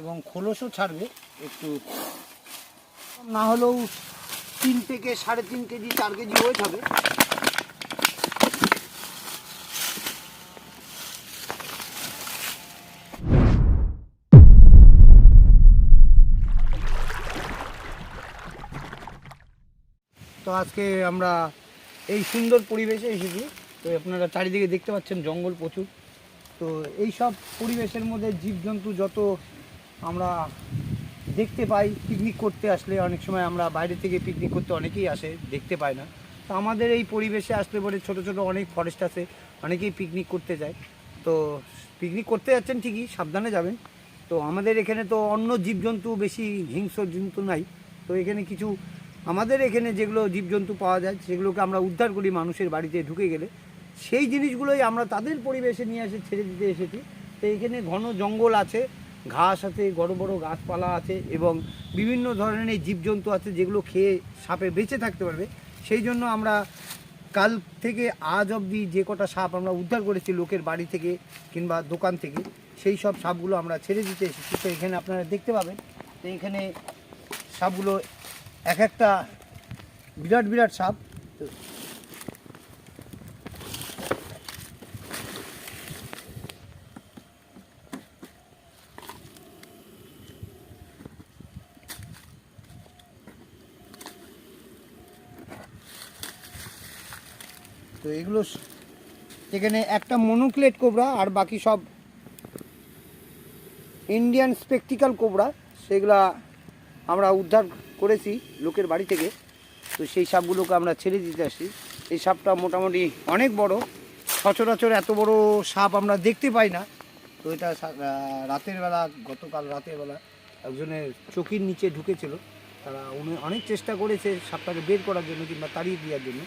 এবং খোলসও ছাড়বে একটু। না হলেও তিন থেকে সাড়ে তিন কেজি, চার কেজি ওয়েট হবে। তো আজকে আমরা এই সুন্দর পরিবেশে এসেছি। তো আপনারা চারিদিকে দেখতে পাচ্ছেন জঙ্গল প্রচুর। তো এই সব পরিবেশের মধ্যে জীবজন্তু যত আমরা দেখতে পাই পিকনিক করতে আসলে অনেক সময় আমরা বাইরে থেকে পিকনিক করতে অনেকেই আসে, দেখতে পায় না। তো আমাদের এই পরিবেশে আসলে পরে ছোট ছোট অনেক ফরেস্ট আছে, অনেকেই পিকনিক করতে যায়। তো পিকনিক করতে যাচ্ছেন ঠিকই, সাবধানে যাবেন। তো আমাদের এখানে তো অন্য জীবজন্তু বেশি, হিংস্র জন্তু নাই। তো এখানে কিছু, আমাদের এখানে যেগুলো জীবজন্তু পাওয়া যায়, সেগুলোকে আমরা উদ্ধার করি মানুষের বাড়িতে ঢুকে গেলে। সেই জিনিসগুলোই আমরা তাদের পরিবেশে নিয়ে এসে ছেড়ে দিতে এসেছি। তো এখানে ঘন জঙ্গল আছে ঘাস আছে, বড় বড় গাছপালা আছে এবং বিভিন্ন ধরনের জীবজন্তু আছে যেগুলো খেয়ে সাপে বেঁচে থাকতে পারবে। সেই জন্য আমরা কাল থেকে আজ অবধি যে কটা সাপ আমরা উদ্ধার করেছি লোকের বাড়ি থেকে কিংবা দোকান থেকে, সেই সব সাপগুলো আমরা ছেড়ে দিতে এসেছি। তো এখানে আপনারা দেখতে পাবেন তো এখানে সাপগুলো এক একটা বিরাট বিরাট সাপ। এগুলো এখানে একটা মনোক্লেট কোবরা আর বাকি সব ইন্ডিয়ান স্পেকটিক্যাল কোবরা সেগুলা আমরা উদ্ধার করেছি লোকের বাড়ি থেকে। তো সেই সাপগুলোকে আমরা ছেড়ে দিতে আসি এই সাপটা মোটামুটি অনেক বড়। সচরাচর এত বড় সাপ আমরা দেখতে পাই না। তো এটা রাতের বেলা, গতকাল রাতের বেলা একজনের চোখের নিচে ঢুকেছিল। তারা উনি অনেক চেষ্টা করেছে সাপটাকে বের করার জন্য কিংবা তাড়িয়ে দেওয়ার জন্য।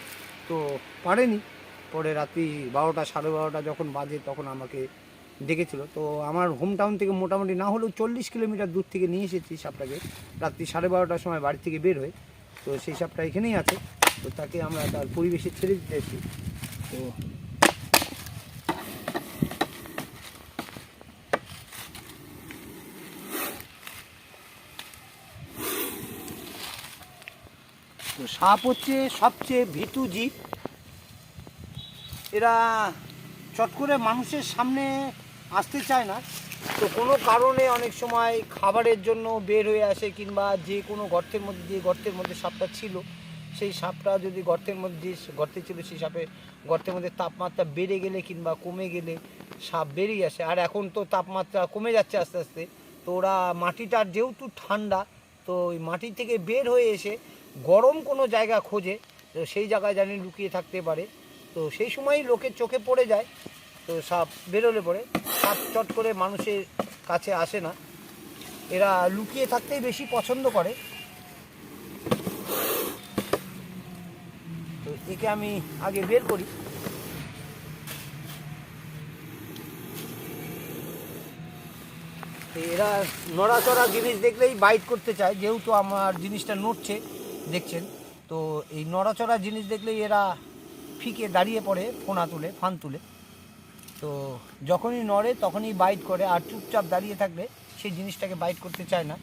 তো পারেনি। পরে রাত্রি বারোটা, সাড়ে বারোটা যখন বাজে তখন আমাকে ডেকেছিল। তো আমার হোম টাউন থেকে মোটামুটি না হলেও চল্লিশ কিলোমিটার দূর থেকে নিয়ে এসেছি সাপটাকে। রাত্রি সাড়ে বারোটার সময় বাড়ি থেকে বের হয়ে তো সেই সাপটা এখানেই আছে। তো তাকে আমরা তার পরিবেশে ছেড়ে দিতে এসেছি। তো তো সাপ হচ্ছে সবচেয়ে ভীতু জীব। এরা চট করে মানুষের সামনে আসতে চায় না। তো কোনো কারণে অনেক সময় খাবারের জন্য বের হয়ে আসে কিংবা যে কোনো গর্তের মধ্যে, যে গর্তের মধ্যে সাপটা ছিল, সেই সাপটা যদি গর্তের মধ্যে গর্তে ছিল সেই সাপে গর্তের মধ্যে তাপমাত্রা বেড়ে গেলে কিংবা কমে গেলে সাপ বেরিয়ে আসে। আর এখন তো তাপমাত্রা কমে যাচ্ছে আস্তে আস্তে। তো ওরা মাটিটার যেহেতু ঠান্ডা, তো ওই মাটি থেকে বের হয়ে এসে গরম কোনো জায়গা খোঁজে, তো সেই জায়গায় জানি লুকিয়ে থাকতে পারে। তো সেই সময়ই লোকের চোখে পড়ে যায়, তো সাপ বেরোলে পরে সাপ চট করে মানুষের কাছে আসে না। এরা লুকিয়ে থাকতেই বেশি পছন্দ করে। তো একে আমি আগে বের করি। এরা নড়াচড়া জিনিস দেখলেই বাইট করতে চায়, যেহেতু আমার জিনিসটা নড়ছে, দেখছেন। তো এই নড়াচড়া জিনিস দেখলেই এরা ফিকে দাঁড়িয়ে পড়ে, ফোনা তুলে, ফান তুলে। তো যখনই নড়ে, তখনই বাইট করে। আর চুপচাপ দাঁড়িয়ে থাকলে সেই জিনিসটাকে বাইট করতে চায় না।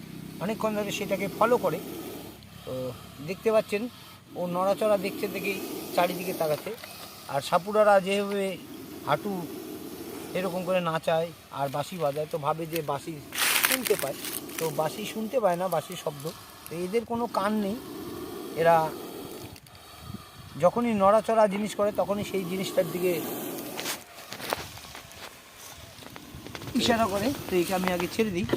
অনেকক্ষণ ধরে সেটাকে ফলো করে। তো দেখতে পাচ্ছেন, ও নড়াচড়া দেখছে দেখেই চারিদিকে তাকাচ্ছে। আর সাপুরারা যেভাবে হাঁটু এরকম করে নাচায় আর বাঁশি বাজায়, তো ভাবে যে বাঁশি শুনতে পায়। তো বাঁশি শুনতে পায় না, বাঁশির শব্দ। তো এদের কোনো কান নেই। এরা যখনই নড়াচড়া জিনিস করে, তখনই সেই জিনিসটার দিকে ইশারা করে। তো একে আমি আগে ছেড়ে দিই।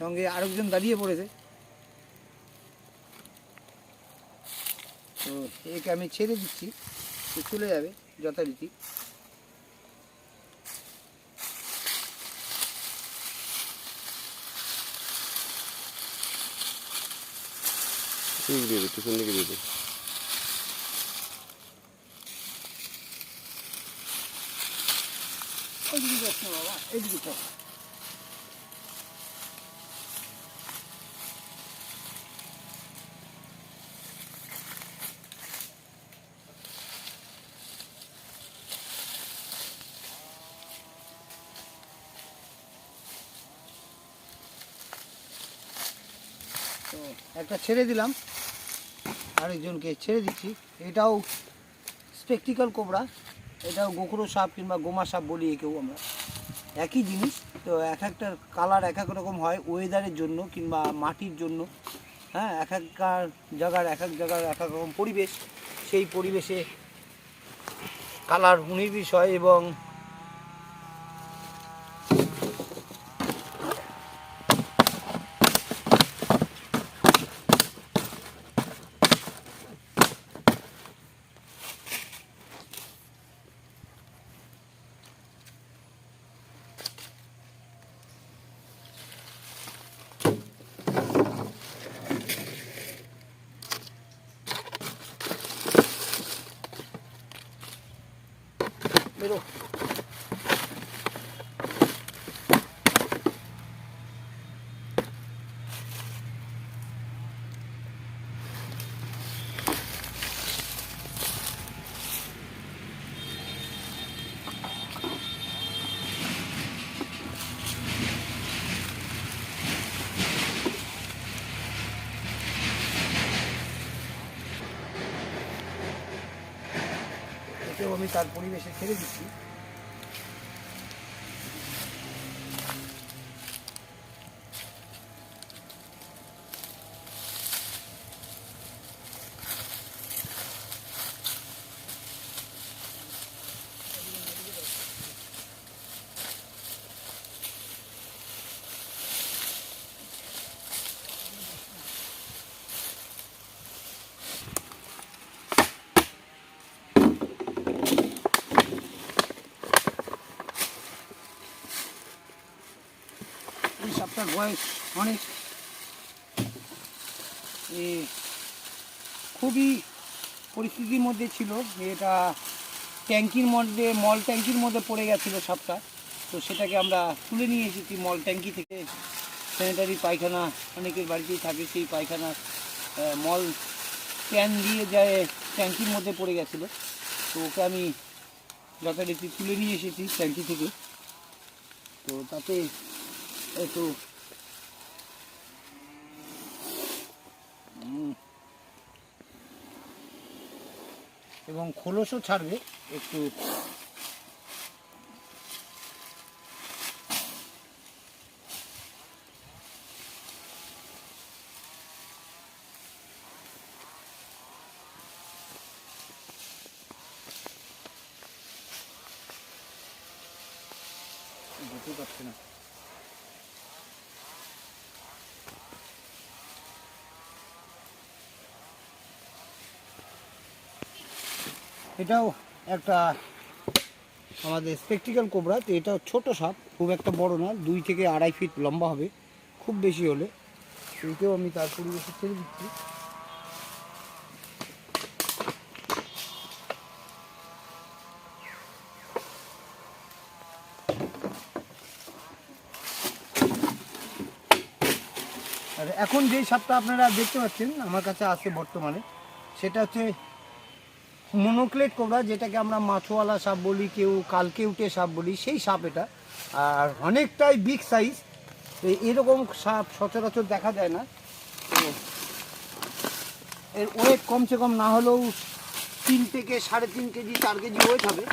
সঙ্গে আরেকজন দাঁড়িয়ে পড়েছে তো একে আমি ছেড়ে দিচ্ছি তো চলে যাবে যথারীতি। দিয়ে পিছন দিকে বাবা এদিকে চল তো একটা ছেড়ে দিলাম। আরেকজনকে ছেড়ে দিচ্ছি। এটাও স্পেকটিক্যাল কোবরা এটাও গোখরো সাপ কিংবা গোমা সাপ বলি একেও আমরা। একই জিনিস, তো এক একটার কালার এক এক রকম হয় ওয়েদারের জন্য কিংবা মাটির জন্য। হ্যাঁ এক একটার জায়গার এক এক জায়গার এক এক রকম পরিবেশ। সেই পরিবেশে কালার উনিশ হয় এবং বেরো এতেও আমি তার পরিবেশে ছেড়ে দিচ্ছি। এই সাপটার বয়স অনেক এ, খুবই পরিস্থিতির মধ্যে ছিল। এটা ট্যাঙ্কির মধ্যে, মল ট্যাঙ্কির মধ্যে পড়ে গেছিল সাপটা। তো সেটাকে আমরা তুলে নিয়ে এসেছি মল ট্যাঙ্কি থেকে। স্যানিটারি পায়খানা, অনেকের বাড়িতেই থাকে সেই পায়খানা মল ক্যান দিয়ে যায়, ট্যাঙ্কির মধ্যে পড়ে গেছিল। তো ওকে আমি যথারীতি তুলে নিয়ে এসেছি ট্যাঙ্কি থেকে। তো তাতে একটু এবং খোলসও ছাড়বে একটু। যেতে পারছে না। এটাও একটা আমাদের স্পেকটিক্যাল কোবরা তো এটাও ছোট সাপ, খুব একটা বড় না, দুই থেকে আড়াই ফিট লম্বা হবে, খুব বেশি হলে। সেইটাও আমি তার পরিবেশে ছেড়ে দিচ্ছি। আর এখন যে সাপটা আপনারা দেখতে পাচ্ছেন, আমার কাছে আছে বর্তমানে, সেটা হচ্ছে মনোক্লেট কোবরা যেটাকে আমরা মাছওয়ালা সাপ বলি, কেউ কালকে উঠে সাপ বলি, সেই সাপ এটা। আর অনেকটাই বিগ সাইজ এরকম সাপ সচরাচর দেখা যায় না। এর ওয়েট কমসে কম না হলেও তিন থেকে সাড়ে তিন কেজি, চার কেজি ওয়েট হবে।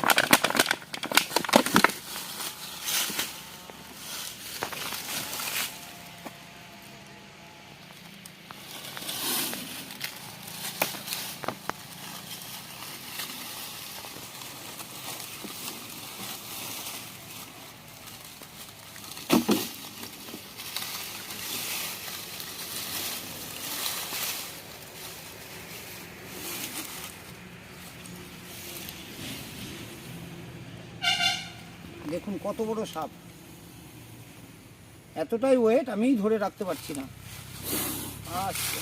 দেখুন, কত বড় সাপ। এতটাই ওয়েট আমি ধরে রাখতে পারছি না। আচ্ছা।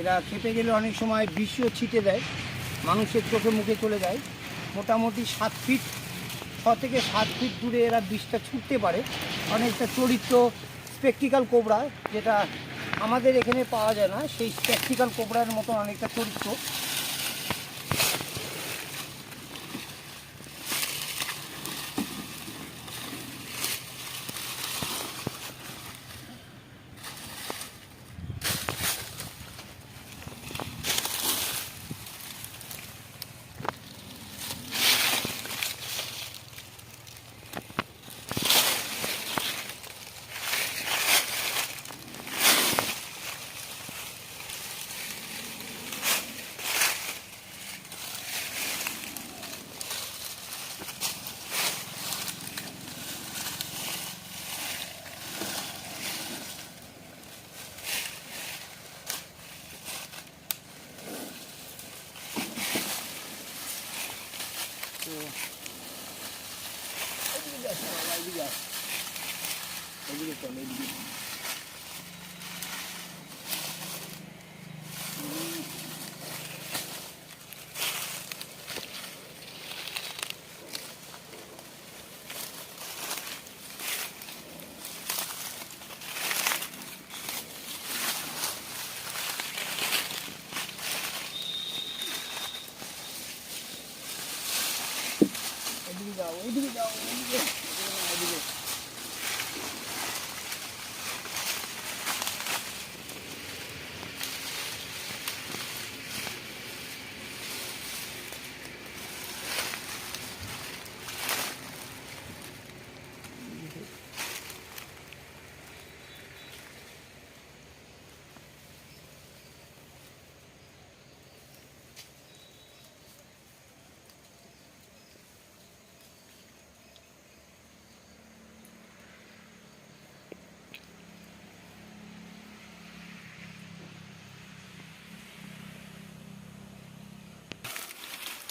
এরা খেপে গেলে অনেক সময় বিষও ছিটে দেয়, মানুষের চোখে মুখে চলে যায়। মোটামুটি সাত ফিট ছ থেকে সাত ফিট দূরে এরা বিষটা ছুটতে পারে। অনেকটা চরিত্র স্পেকটিক্যাল কোবরা যেটা আমাদের এখানে পাওয়া যায় না, সেই স্পেকটিক্যাল কোবরার মতো অনেকটা চরিত্র।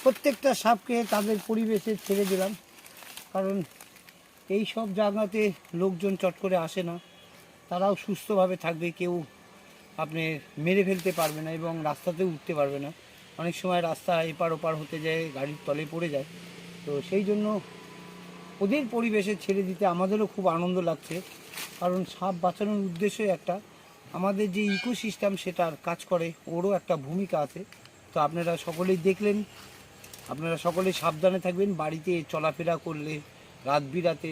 প্রত্যেকটা সাপকে তাদের পরিবেশে ছেড়ে দিলাম। কারণ এই সব জায়গাতে লোকজন চট করে আসে না। তারাও সুস্থভাবে থাকবে, কেউ আপনি মেরে ফেলতে পারবে না এবং রাস্তাতেও উঠতে পারবে না। অনেক সময় রাস্তা এপার ওপার হতে যায়, গাড়ির তলে পড়ে যায়। তো সেই জন্য ওদের পরিবেশে ছেড়ে দিতে আমাদেরও খুব আনন্দ লাগছে। কারণ সাপ বাঁচানোর উদ্দেশ্যই একটা, আমাদের যে ইকোসিস্টেম সেটার কাজ করে, ওরও একটা ভূমিকা আছে। তো আপনারা সকলেই দেখলেন আপনারা সকলে সাবধানে থাকবেন, বাড়িতে চলাফেরা করলে, রাত বিরাতে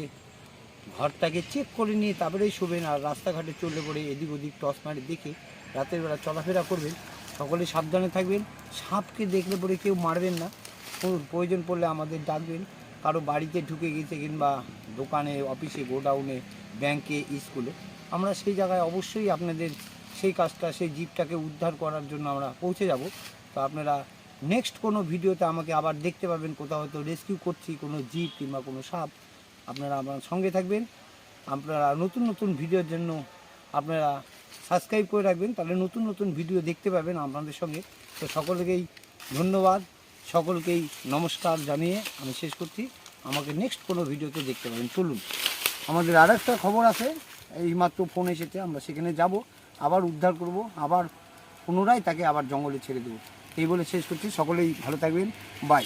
ঘরটাকে চেক করে নিয়ে তারপরেই শোবেন আর রাস্তাঘাটে চললে পরে এদিক ওদিক টস মারি দেখে রাতের বেলা চলাফেরা করবেন। সকলেই সাবধানে থাকবেন। সাপকে দেখলে পরে কেউ মারবেন না। প্রয়োজন পড়লে আমাদের ডাকবেন। কারও বাড়িতে ঢুকে গেছে কিংবা দোকানে, অফিসে, গোডাউনে, ব্যাংকে, স্কুলে, আমরা সেই জায়গায় অবশ্যই আপনাদের সেই কাজটা, সেই জীবটাকে উদ্ধার করার জন্য আমরা পৌঁছে যাব। তো আপনারা নেক্সট কোনো ভিডিওতে আমাকে আবার দেখতে পাবেন কোথাও হয়তো রেস্কিউ করছি, কোনো জীব কিংবা কোনো সাপ, আপনারা আমার সঙ্গে থাকবেন। আপনারা নতুন নতুন ভিডিওর জন্য আপনারা সাবস্ক্রাইব করে রাখবেন, তাহলে নতুন নতুন ভিডিও দেখতে পাবেন আপনাদের সঙ্গে। তো সকলকেই ধন্যবাদ, সকলকেই নমস্কার জানিয়ে আমি শেষ করছি। আমাকে নেক্সট কোনো ভিডিওতে দেখতে পাবেন। চলুন, আমাদের আর একটা খবর আছে, এইমাত্র ফোন এসেছে, আমরা সেখানে যাব, আবার উদ্ধার করব, আবার পুনরায় তাকে আবার জঙ্গলে ছেড়ে দেবো। এই বলে শেষ করছি। সকলেই ভালো থাকবেন। বাই